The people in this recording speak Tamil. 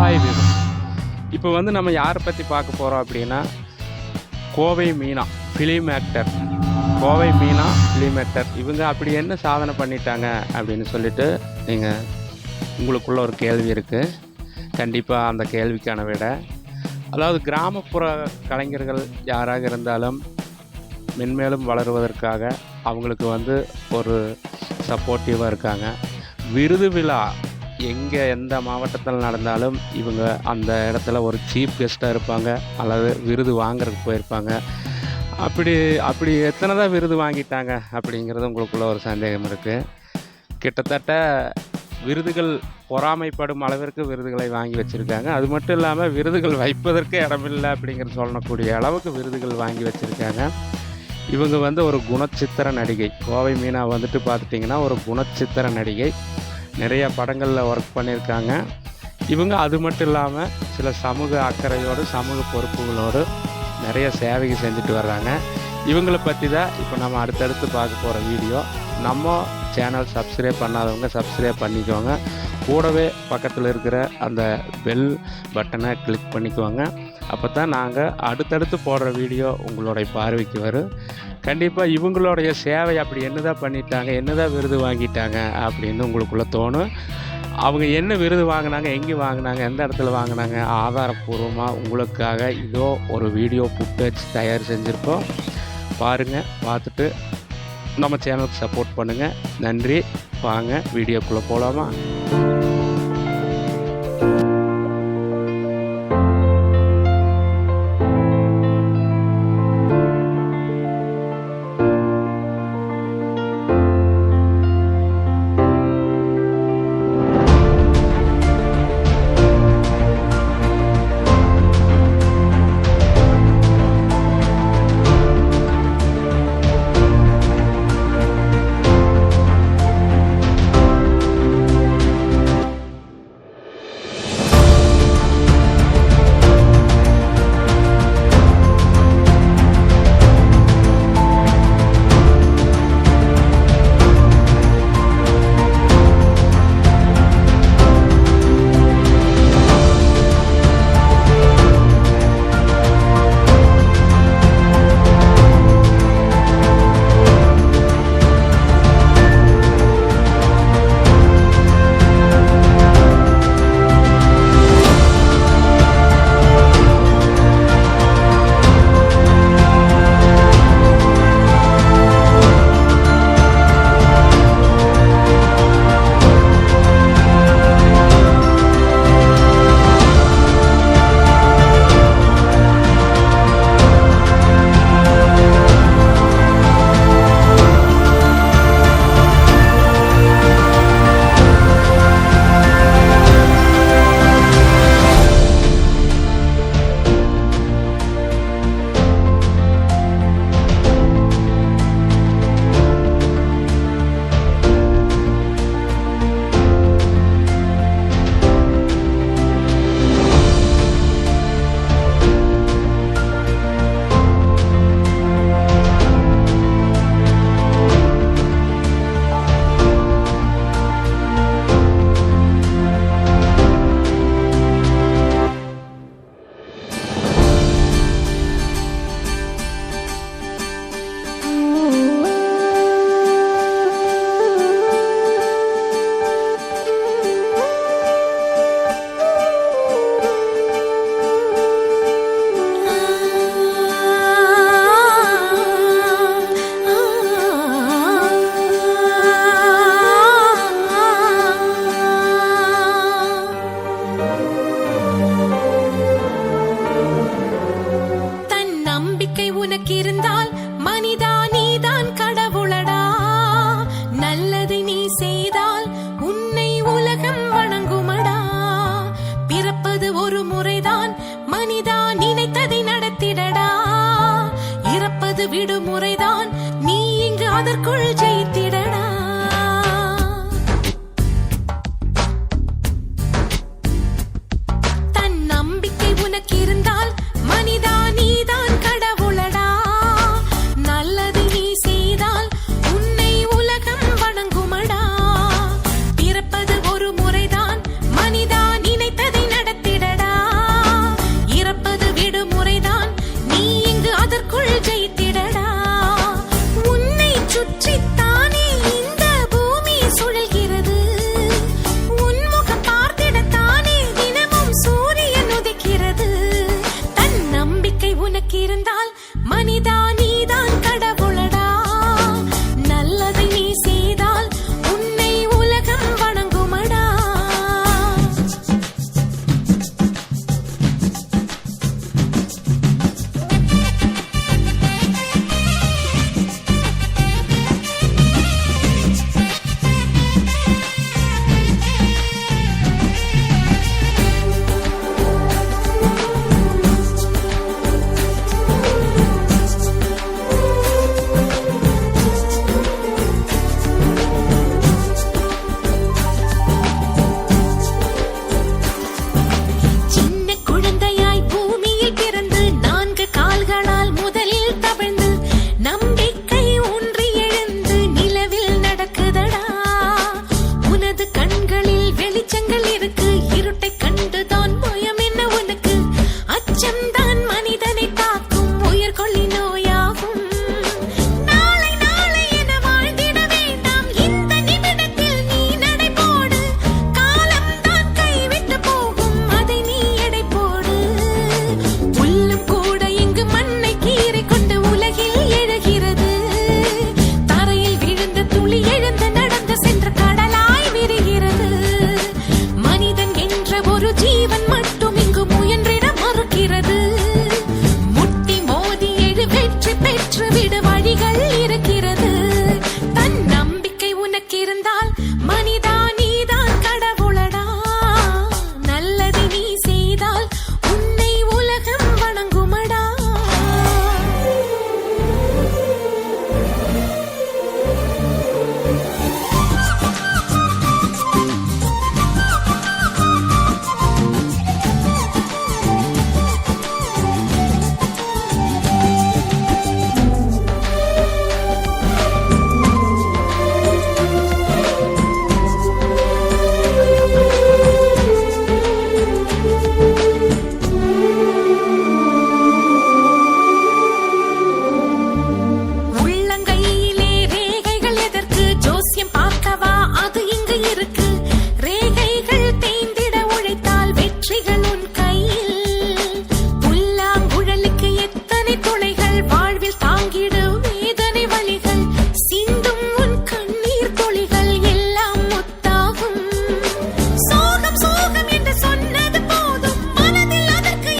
ஹாய் விவஸ் இப்போ வந்து நம்ம யாரை பற்றி பார்க்க போகிறோம் அப்படின்னா Kovai Meena film actor Kovai Meena film actor இவங்க அப்படி என்ன சாதனை பண்ணிட்டாங்க அப்படின்னு சொல்லிட்டு நீங்கள் உங்களுக்குள்ள ஒரு கேள்வி இருக்குது கண்டிப்பாக அந்த கேள்விக்கான விட. அதாவது கிராமப்புற கலைஞர்கள் யாராக இருந்தாலும் மென்மேலும் வளருவதற்காக அவங்களுக்கு வந்து ஒரு சப்போர்ட்டிவாக இருக்காங்க. விருது விழா எங்கே எந்த மாவட்டத்தில் நடந்தாலும் இவங்க அந்த இடத்துல ஒரு சீஃப் கெஸ்ட்டாக இருப்பாங்க. அல்லது விருது வாங்குறதுக்கு போயிருப்பாங்க. அப்படி அப்படி எத்தனை தான் விருது வாங்கிட்டாங்க அப்படிங்கிறது உங்களுக்குள்ள ஒரு சந்தேகம் இருக்குது கிட்டத்தட்ட விருதுகள் பொறாமைப்படும் அளவிற்கு விருதுகளை வாங்கி வச்சுருக்காங்க. அது மட்டும் இல்லாமல் விருதுகள் வைப்பதற்கு இடமில்லை அப்படிங்கிற சொல்லக்கூடிய அளவுக்கு விருதுகள் வாங்கி வச்சுருக்காங்க. இவங்க வந்து ஒரு குணச்சித்திர நடிகை. கோவை மீனா வந்துட்டு பார்த்துட்டிங்கன்னா ஒரு குணச்சித்திர நடிகை. நிறைய படங்களில் ஒர்க் பண்ணியிருக்காங்க. இவங்க அது மட்டும் இல்லாமல் சில சமூக அக்கறையோடு சமூக பொறுப்புகளோடு நிறைய சேவைக்கு செஞ்சுட்டு வர்றாங்க. இவங்களை பற்றி தான் இப்போ நம்ம அடுத்தடுத்து பார்க்க போகிற வீடியோ. நம்ம சேனல் சப்ஸ்கிரைப் பண்ணாதவங்க சப்ஸ்கிரைப் பண்ணிக்கோங்க. கூடவே பக்கத்தில் இருக்கிற அந்த பெல் பட்டனை கிளிக் பண்ணிக்குவாங்க அப்போ தான் நாங்கள் அடுத்தடுத்து போடுற வீடியோ உங்களுடைய பார்வைக்கு வரும். கண்டிப்பாக இவங்களுடைய சேவை அப்படி என்னதான் பண்ணிட்டாங்க என்னதான் விருது வாங்கிட்டாங்க அப்படின்னு உங்களுக்குள்ளே தோணும். அவங்க என்ன விருது வாங்கினாங்க எங்கே வாங்கினாங்க எந்த இடத்துல வாங்கினாங்க ஆதாரப்பூர்வமாக உங்களுக்காக இதோ ஒரு வீடியோ ஃபுட்டேஜ் தயார் செஞ்சுருக்கோம். பாருங்கள் பார்த்துட்டு நம்ம சேனலுக்கு சப்போர்ட் பண்ணுங்கள் நன்றி. வாங்க வீடியோக்குள்ளே போகலாமா விடுமுறைதான் மனிதா நினைத்ததை நடத்திடடா. இறப்பது விடுமுறைதான் நீ இங்கு அதற்குள் ஜெயித்திடடா.